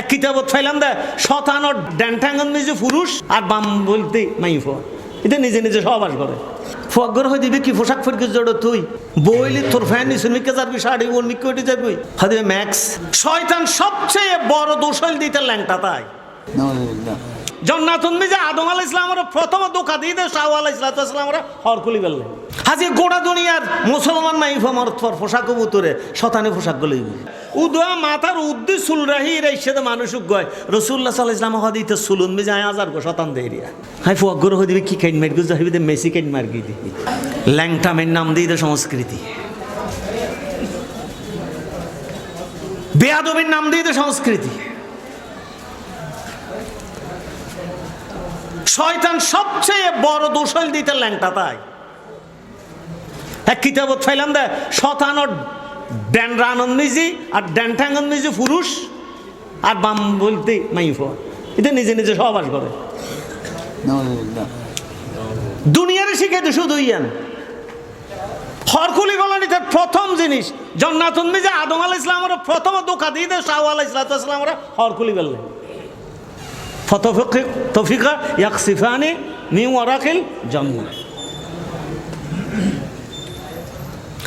এক কিতাবত ফাইলাম দে ও ড্যান্টাঙ্গন নিজে পুরুষ আর বাম বলতে মাই ফোয়া। এটা নিজে নিজে সহবাস করে ফগর হয়ে দিবি কি পোশাক ফরকে জড়ো তুই। বইলি তোর ফ্যান নিচে মিকে যাবি শাড়ি ওর মিকে ওটি যাবি। হাদিবে ম্যাক্স। শয়তান সবচেয়ে বড় দোষল দিতে ল্যাংটা তাই। জন্নাতুন মিজা আদম আলাহ ইসলামের প্রথম দোকা দিয়ে দেয়, শাহ আলাহ ইসলামের হরকুলি গেলে হাজি গোড়া দুনিয়ার মুসলমান মাই তোর পোশাক বুতরে শতানে পোশাক গলি উদয়া মাথার উদ্দি সুলরাহি রেসে মানুষ গয়। রসুল্লাহ সাল্লাহ ইসলাম হদিতে সুলুন মিজা হাজার গো শতান দেরিয়া হাই ফুয়াগ্গর হয়ে দিবি কি কাইন মার গুজ যাহিবি মেসি কাইন মার গিয়ে ল্যাংটামের নাম দিয়ে দে সংস্কৃতি। বেয়াদবির নাম দিয়ে দে সংস্কৃতি। শয়তান সবচেয়ে বড় দোষল দিতে ল্যাংটা তাই। এক কিতাবত ফাইলাম দে শতানো ড্যান রানন নিজে আর ড্যান ঠ্যাঙ্গন নিজে পুরুষ আর বাম বলতে মাইফ এটা নিজে নিজে সহবাস করে। দুনিয়ারে শিখাইতে শুধু ইয়ান। হরকুলি গলানি তার প্রথম জিনিস। জন্নাতুন মিজা আদম আলাহ ইসলামের প্রথম দোকা দিয়ে দেয় শাহ আলাহ ইসলাতামরা হরকুলি গেলেন ফতফিক, তফিকা ইয়াকসিফানি মিউ ওয়ারাকিল জন্ম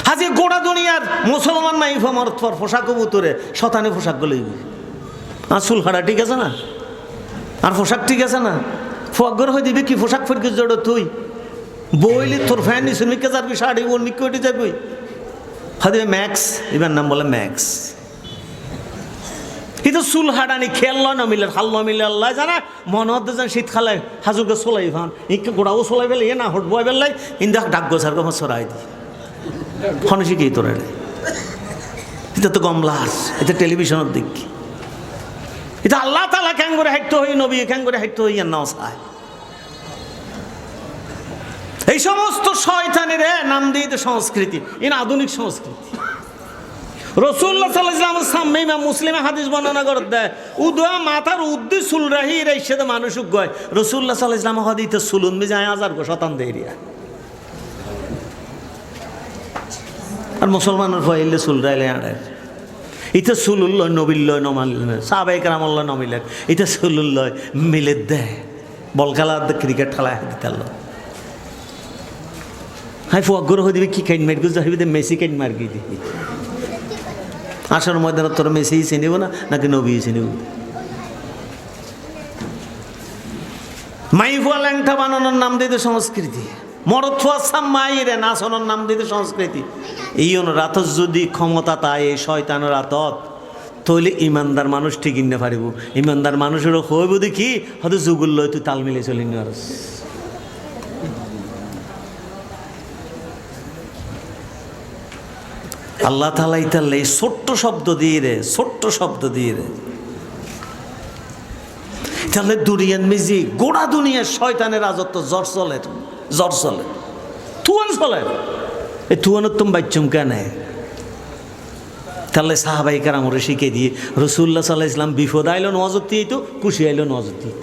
হাজি গোড়া দুনিয়ার মুসলমান মাইফ আমার তোর পোশাক বুতরে শতানে পোশাক গলেই আর চুল হাড়া ঠিক আছে না? আর পোশাক ঠিক আছে না? ফগর হয়ে দিবি কি পোশাক ফরকে জড়ো তুই? বইলি তোর ফ্যান নিশুন মিকে যাবি শাড়ি ওর মিকে ওটি যাবি হাদিবে ম্যাক্স, এবার নাম বলে ম্যাক্স। কিন্তু চুল হাডানি খেল লয় নমিলে হাল নমিলে আল্লাহ জানা? মনে হতে যেন শীতকালে হাজুকে চলাই ভান। ইকে গোড়াও চলাই পেলে এ না হটবো বেলাই ইন্দা ডাক গোছার গম সরাই দি। ফোন শিখি তোরা এটা তো গমলাস এটা টেলিভিশনের দিক। এটা আল্লাহ তালা ক্যাং করে হাইটতে হই নবী ক্যাং করে হাইটতে হই নাও চায় এই সমস্ত শয়তানের নাম দিয়ে সংস্কৃতি এর আধুনিক সংস্কৃতি। রসুল্লাহ সাল্লাহ সামনে ইমাম মুসলিমে হাদিস বর্ণনা করে দেয়, উদয়া মাথার উদ্দি সুলরাহি রেসে তো মানুষ গয় রসুল্লাহ সাল্লাহ ইসলাম হদিতে সুলুন মি যায় হাজার গো শতান দেরিয়া আর মুসলমানের ফয়েলে সুলরাইলে আড়ায় ইতে সুলুল্লয় নবিল্লয় নমাল সাবেক রামল্লয় নমিলেন ইতে সুলুল্লয় মিলে দেয় বল খেলা ক্রিকেট খেলা দিতে হাই ফুয়াগ্র হয়ে দিবি কি কাইন মারি গুজ মেসি কাইন মার গিয়ে দিবি আসর ময়দানত তোর মেসি চিনিব না, নাকি নবী চিনিব? মাইফুয়া ল্যাংটা বানানোর নাম দিতে সংস্কৃতি। মরথুয়া সাম্মাইরে নাচনের নাম দিতে সংস্কৃতি। এই রাত যদি ক্ষমতা তাই, এই শয়তানের রাতত। তৈলে ইমানদার মানুষ ঠিক ইন্নে পারিব। ইমানদার মানুষেরও হইব দেখি, হয়তো যুগুল লয় তুই তাল মিলে চলিনি আর। আল্লাহ তালা ইতাল্লা এই ছোট্ট শব্দ দিয়ে রে, ছোট্ট শব্দ দিয়ে রে। তাহলে দুনিয়ান মিজি গোড়া দুনিয়ার শয়তানের রাজত্ব জ্বর চলে জ্বর চলে। তুয়ান চলে। এই তুয়ানের তুমি বাচ্চুম কেন? তাহলে সাহাবাই কারামরে শিখে দিয়ে রসুল্লাহ সাল্লাহ ইসলাম বিপদ আইলো নজর দিয়ে তো, খুশি আইলো নজর দিয়ে